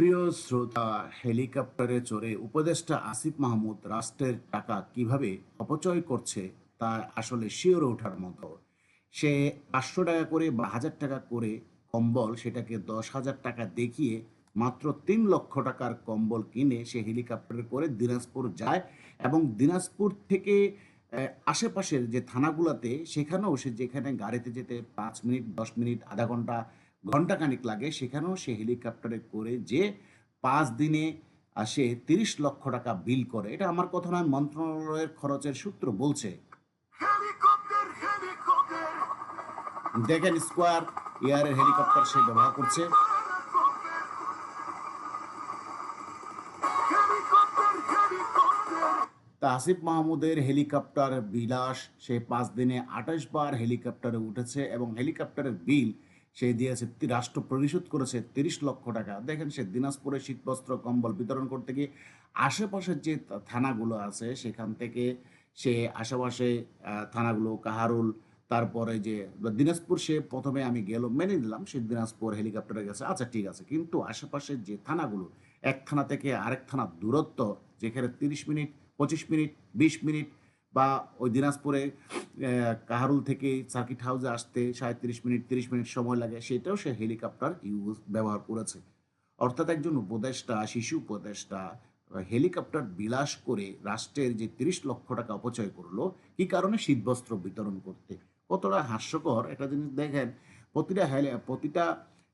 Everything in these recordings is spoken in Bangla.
প্রিয় শ্রোতা, হেলিকপ্টারে চড়ে উপদেষ্টা আসিফ মাহমুদ রাষ্ট্রের টাকা কীভাবে অপচয় করছে তা আসলে শিওরে ওঠার মতো। সে পাঁচশো টাকা করে বা হাজার টাকা করে কম্বল, সেটাকে দশ হাজার টাকা দেখিয়ে মাত্র তিন লক্ষ টাকার কম্বল কিনে সে হেলিকপ্টারে করে দিনাজপুর যায় এবং দিনাজপুর থেকে আশেপাশের যে থানাগুলোতে, সেখানেও সে যেখানে গাড়িতে যেতে পাঁচ মিনিট, দশ মিনিট, আধা ঘণ্টা ঘন্টাখানিক লাগে সেখানেও সে হেলিকপ্টারে করে যে পাঁচ দিনে আসে তিরিশ লক্ষ টাকা বিল করে এটা আমার কথা নয় মন্ত্রণালয়ের খরচের সূত্র বলছে। দেখেন স্কোয়ার এয়ারের হেলিকপ্টার সে ব্যবহার করছে। Helicopter helicopter. তা আসিফ মাহমুদের হেলিকপ্টার বিলাস সে পাঁচ দিনে আঠাশ বার হেলিকপ্টারে উঠেছে এবং হেলিকপ্টারের বিল সে দিয়েছে রাষ্ট্র পরিশোধ করেছে তিরিশ লক্ষ টাকা। দেখেন সে দিনাজপুরে শীতবস্ত্র, কম্বল বিতরণ করতে গিয়ে আশেপাশের যে থানাগুলো আছে, সেখান থেকে সে আশেপাশে থানাগুলো, কাহারুল, তারপরে যে দিনাজপুর সে প্রথমে আমি গেল, মেনে নিলাম সে দিনাজপুর হেলিকপ্টারে গেছে। আচ্ছা ঠিক আছে। কিন্তু আশেপাশের যে থানাগুলো, এক থানা থেকে আরেক থানার দূরত্ব, যেখানে তিরিশ মিনিট, পঁচিশ মিনিট, বিশ মিনিট বা ওই দিনাজপুরে কাহারুল থেকে সার্কিট হাউসে আসতে সাঁত্রিশ মিনিট, তিরিশ মিনিট সময় লাগে, সেটাও সে হেলিকপ্টার ইউজ ব্যবহার করেছে। অর্থাৎ একজন উপদেষ্টা, শিশু উপদেষ্টা, হেলিকপ্টার বিলাস করে রাষ্ট্রের যে তিরিশ লক্ষ টাকা অপচয় করল, কি কারণে শীতবস্ত্র বিতরণ করতে? কতটা হাস্যকর? একটা জিনিস দেখেন, প্রতিটা হেলি, প্রতিটা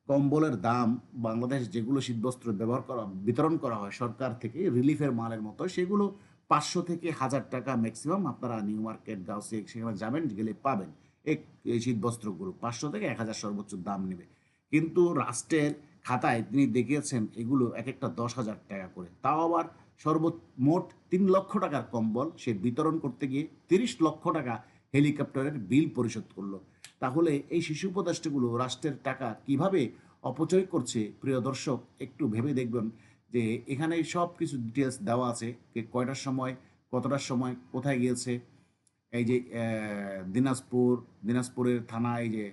কম্বলের দাম বাংলাদেশ যেগুলো শীতবস্ত্র ব্যবহার করা, বিতরণ করা হয় সরকার থেকে, রিলিফের মালের মতো, সেগুলো পাঁচশো থেকে হাজার টাকা ম্যাক্সিমাম আপনারা নিউ মার্কেট গাউসে সেখানে যাবেন, গেলে পাবেন। এক এই শীতবস্ত্রগুলো পাঁচশো থেকে এক হাজার সর্বোচ্চ দাম নেবে। কিন্তু রাষ্ট্রের খাতায় তিনি দেখিয়েছেন এগুলো এক একটা দশ হাজার টাকা করে। তাও আবার সর্ব মোট তিন লক্ষ টাকার কম্বল সে বিতরণ করতে গিয়ে তিরিশ লক্ষ টাকা হেলিকপ্টারের বিল পরিশোধ করল। তাহলে এই শিশু উপদেষ্টাগুলো রাষ্ট্রের টাকা কীভাবে অপচয় করছে? প্রিয় দর্শক, একটু ভেবে দেখবেন। যে এখানে সব কিছু ডিটেলস দেওয়া আছে যে কয়টার সময়, কতটার সময়, কোথায় গিয়েছে। এই যে দিনাজপুর, দিনাজপুরের থানা, এই যে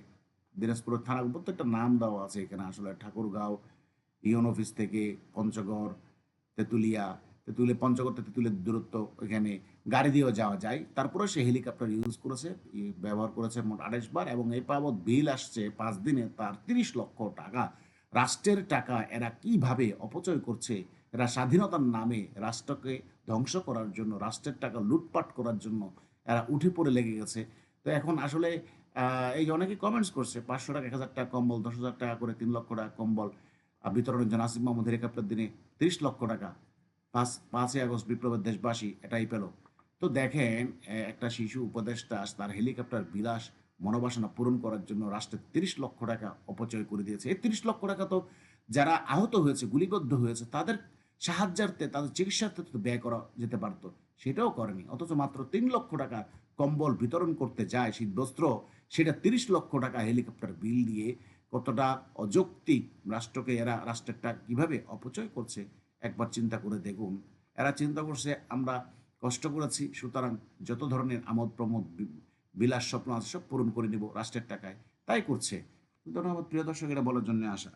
দিনাজপুরের থানা, প্রত্যেকটা নাম দেওয়া আছে এখানে, আসলে ঠাকুরগাঁও, ইউন অফিস থেকে পঞ্চগড়, তেঁতুলিয়া তেঁতুলিয়া, পঞ্চগড় থেকে তেঁতুলিয়ার দূরত্ব এখানে গাড়ি দিয়েও যাওয়া যায়। তারপরে সে হেলিকপ্টার ইউজ করেছে ব্যবহার করেছে মোট আঠাশ বার এবং এই বাবদ বিল আসছে পাঁচ দিনে, তার তিরিশ লক্ষ টাকা। রাষ্ট্রের টাকা এরা কীভাবে অপচয় করছে, এরা স্বাধীনতার নামে রাষ্ট্রকে ধ্বংস করার জন্য, রাষ্ট্রের টাকা লুটপাট করার জন্য এরা উঠে পড়ে লেগে গেছে। তো এখন আসলে এই অনেকে কমেন্টস করছে, পাঁচশো টাকা, এক হাজার টাকা কম্বল, দশ হাজার টাকা করে তিন লক্ষ টাকা কম্বল বিতরণের জন্য আসিফ মাহমুদ হেলিকপ্টার দিনে তিরিশ লক্ষ টাকা। পাঁচ, পাঁচই আগস্ট বিপ্লবের দেশবাসী এটাই পেল। তো দেখেন একটা শিশু উপদেষ্টা, তার হেলিকপ্টার বিলাস মনোবাসনা পূরণ করার জন্য রাষ্ট্রের তিরিশ লক্ষ টাকা অপচয় করে দিয়েছে। এই তিরিশ লক্ষ টাকা তো যারা আহত হয়েছে, গুলিবদ্ধ হয়েছে, তাদের সাহায্যার্থে, তাদের চিকিৎসার্থে তো ব্যয় করা যেতে পারতো, সেটাও করেনি। অথচ মাত্র তিন লক্ষ টাকা কম্বল বিতরণ করতে যায় শীতবস্ত্র, সেটা তিরিশ লক্ষ টাকা হেলিকপ্টার বিল দিয়ে কতটা অযৌক্তিক রাষ্ট্রকে এরা রাষ্ট্রেরটা কীভাবে অপচয় করছে, একবার চিন্তা করে দেখুন। এরা চিন্তা করছে, আমরা কষ্ট করেছি, সুতরাং যত ধরনের আমোদ প্রমোদ বিলাস স্বপ্ন আছে, সব পূরণ করে নিব রাষ্ট্রের টাকায়। তাই করছে। ধন্যবাদ প্রিয় দর্শক, এটা বলার জন্য আসা।